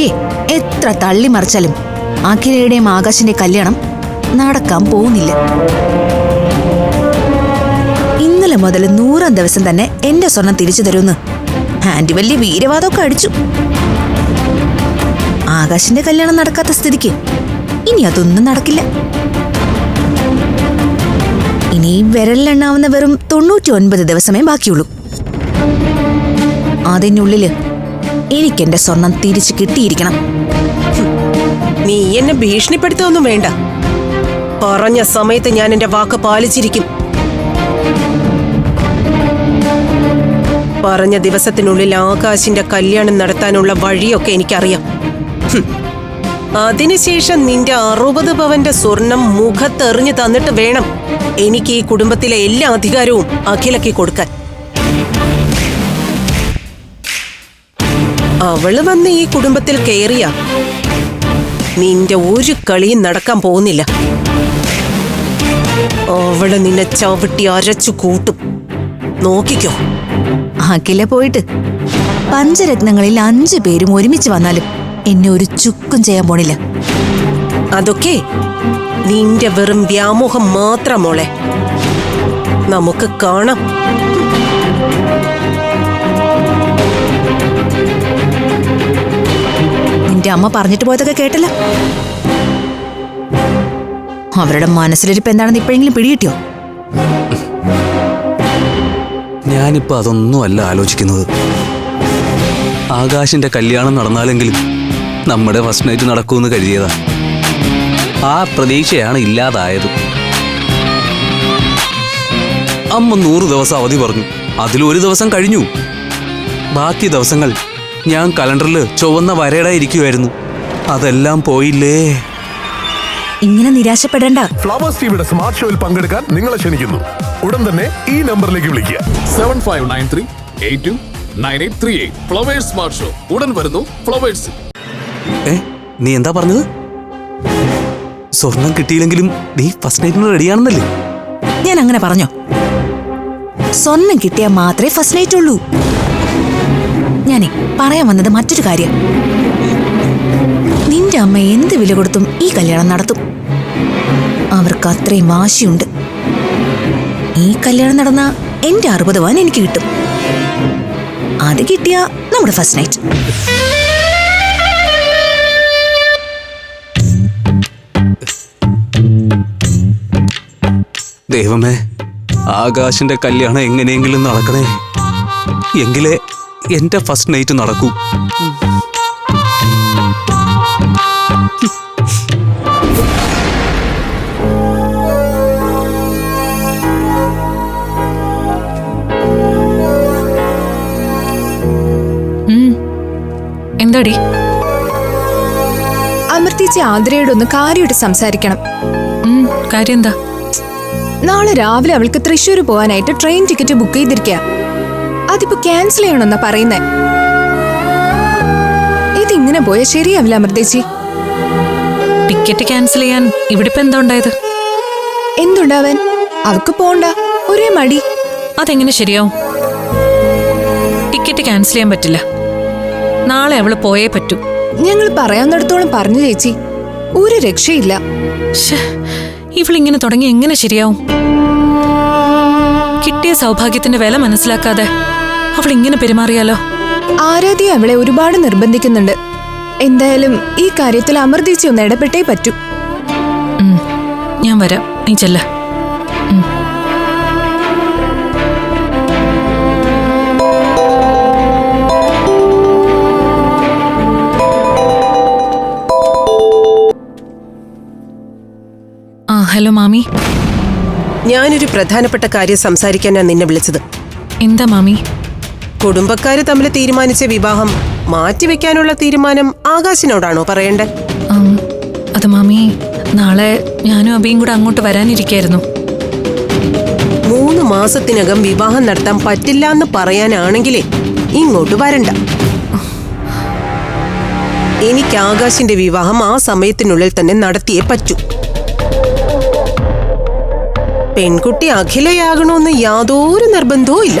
ആന്റിയെ എത്ര തള്ളിമറിച്ചാലും അഖിലയുടെയും ആകാശിന്റെ കല്യാണം നടക്കാൻ പോകുന്നില്ല. ഇന്നലെ മുതൽ നൂറാം ദിവസം തന്നെ എന്റെ സ്വർണം തിരിച്ചു തരുമെന്ന് ആന്റി വലിയ വീരവാദമൊക്കെ അടിച്ചു. ആകാശിന്റെ കല്യാണം നടക്കാത്ത സ്ഥിതിക്ക് ഇനി അതൊന്നും നടക്കില്ല. ഇനി വിരലിലെണ്ണാവുന്ന വെറും തൊണ്ണൂറ്റി ഒൻപത് ദിവസമേ ബാക്കിയുള്ളൂ. അതിനുള്ളിൽ എനിക്കെന്റെ സ്വർണം തിരിച്ചു കിട്ടിയിരിക്കണം. നീ എന്നെ ഭീഷണിപ്പെടുത്തൊന്നും വേണ്ട. പറഞ്ഞ സമയത്ത് ഞാൻ എന്റെ വാക്ക് പാലിച്ചിരിക്കും. പറഞ്ഞ ദിവസത്തിനുള്ളിൽ ആകാശിന്റെ കല്യാണം നടത്താനുള്ള വഴിയൊക്കെ എനിക്കറിയാം. അതിനുശേഷം നിന്റെ അറുപത് പവന്റെ സ്വർണം മുഖത്തെറിഞ്ഞു തന്നിട്ട് വേണം എനിക്ക് ഈ കുടുംബത്തിലെ എല്ലാ അധികാരവും അഖിലക്കി കൊടുക്കാൻ. അവൾ വന്ന് ഈ കുടുംബത്തിൽ കയറിയ നിന്റെ ഒരു കളിയും നടക്കാൻ പോകുന്നില്ല. അവൾ നിന്നെ ചവിട്ടി അരച്ചു കൂട്ടും. നോക്കിക്കോ. അഖില പോയിട്ട്. പഞ്ചരത്നങ്ങളിൽ അഞ്ചു പേരും ഒരുമിച്ച് വന്നാലും എന്നെ ഒരു ചുക്കും ചെയ്യാൻ പോണില്ല. അതൊക്കെ നിന്റെ വെറും വ്യാമോഹം മാത്രം മോളെ. നമുക്ക് കാണാം. നിന്റെ അമ്മ പറഞ്ഞിട്ട് പോയതൊക്കെ കേട്ടില്ല. അവരുടെ മനസ്സിലിരിപ്പ് എന്താണെന്ന് ഇപ്പോഴെങ്കിലും പിടികിട്ടിയോ? ഞാനിപ്പോ അതൊന്നും അല്ല ആലോചിക്കുന്നത്. ആകാശിന്റെ കല്യാണം നടന്നാലെങ്കിലും നമ്മുടെ ഫസ്റ്റ് നൈറ്റ് നടക്കുമെന്ന് കരുതിയതാ. ആ പ്രതീക്ഷയാണ് ഇല്ലാതായത്. അമ്മ നൂറ് ദിവസം അവധി പറഞ്ഞു. അതിലൊരു ദിവസം കഴിഞ്ഞു. ബാക്കി ദിവസങ്ങൾ ഞാൻ കലണ്ടറിൽ ചുവന്ന വരയുടെ ഇരിക്കുമായിരുന്നു അതെല്ലാം പോയില്ലേ? ഇങ്ങനെ നിരാശപ്പെടേണ്ട. ഫ്ലവേഴ്സ് ടിവിയുടെ സ്മാർട്ട് ഷോയിൽ പങ്കെടുക്കാൻ നിങ്ങളെ ക്ഷണിക്കുന്നു. ഉടൻ തന്നെ ഈ നമ്പറിലേക്ക് വിളിക്കുക. Seven five nine three eight two nine eight three eight Flowers smart show ഉടൻ വരുന്നു ഫ്ലവേഴ്സ് ഏ നീ എന്താ പറഞ്ഞത്? സ്വർണം കിട്ടിയില്ലെങ്കിലും നീ ഫസ്റ്റ് നൈറ്റിന് റെഡിയാണെന്നല്ലേ ഞാൻ അങ്ങനെ പറഞ്ഞോ. സ്വർണം കിട്ടിയാൽ മാത്രമേ ഫസ്റ്റ് നൈറ്റ് ഉള്ളൂ. ഞാനേ പറയാൻ വന്നത് മറ്റൊരു കാര്യം. നിന്റെ അമ്മ എന്ത് വില കൊടുത്തും ഈ കല്യാണം നടത്തും. അവർക്ക് അത്രയും വാശിയുണ്ട്. ഈ കല്യാണം നടന്ന എന്റെ അറുപത് വാൻ എനിക്ക് കിട്ടും. അത് കിട്ടിയ നമ്മുടെ ഫസ്റ്റ് നൈറ്റ് ദൈവമേ ആകാശിന്റെ കല്യാണം എങ്ങനെയെങ്കിലും നടക്കണേ. എങ്കിലേ എന്റെ ഫസ്റ്റ് നൈറ്റ് നടക്കൂ. എന്താടി? ആന്ധ്രയോട് ആതിരയോടൊന്ന് കാര്യമായിട്ട് സംസാരിക്കണം. കാര്യം എന്താ നാളെ രാവിലെ അവൾക്ക് തൃശ്ശൂർ പോകാനായിട്ട് ട്രെയിൻ ടിക്കറ്റ് ബുക്ക് ചെയ്തിരിക്കുക അതിപ്പോ ക്യാൻസൽ ചെയ്യണമെന്നാ പറയുന്നേ? ഇതിങ്ങനെ പോയാൽ ശരിയാവില്ല അമൃതേച്ചി ടിക്കറ്റ് ക്യാൻസൽ ചെയ്യാൻ ഇവിടെ ഇപ്പൊ എന്താ ഉണ്ടായത്? എന്തുണ്ടാവാൻ? അവക്ക് പോണ്ട. ഒരേ മടി. അതെങ്ങനെ ശരിയാവും? ടിക്കറ്റ് ക്യാൻസൽ ചെയ്യാൻ പറ്റില്ല. നാളെ അവൾ പോയേ പറ്റൂ. ഞങ്ങൾ പറയാവുന്നിടത്തോളം പറഞ്ഞു ചേച്ചി. ഒരു രക്ഷയില്ല. ഇവളിങ്ങനെ തുടങ്ങി എങ്ങനെ ശരിയാവും? കിട്ടിയ സൗഭാഗ്യത്തിന്റെ വില മനസ്സിലാക്കാതെ അവൾ ഇങ്ങനെ പെരുമാറിയാലോ? ആരാധ്യ അവളെ ഒരുപാട് നിർബന്ധിക്കുന്നുണ്ട്. എന്തായാലും ഈ കാര്യത്തിൽ അമൃതേച്ചി ഒന്ന് ഇടപെട്ടേ പറ്റൂ. ഞാൻ വരാം. നീ ചെല്ല. ആ ഹലോ മാമി. ഞാനൊരു പ്രധാനപ്പെട്ട കാര്യം സംസാരിക്കാനാണ് നിന്നെ വിളിച്ചത്. എന്താ മാമി? കുടുംബക്കാര് തമ്മിൽ തീരുമാനിച്ച വിവാഹം മാറ്റിവെക്കാനുള്ള തീരുമാനം ആകാശിനോടാണോ പറയണ്ടേ അത് മാമി നാളെ ഞാനും അബിയും കൂടെ അങ്ങോട്ട് വരാനിരിക്കായിരുന്നു. മൂന്ന് മാസത്തിനകം വിവാഹം നടത്താൻ പറ്റില്ല എന്ന് പറയാനാണെങ്കിലേ ഇങ്ങോട്ട് വരണ്ട. എനിക്ക് ആകാശിന്റെ വിവാഹം ആ സമയത്തിനുള്ളിൽ തന്നെ നടത്തിയേ പറ്റൂ. പെൺകുട്ടി അഖിലയാകണമെന്ന് യാതൊരു നിർബന്ധവും ഇല്ല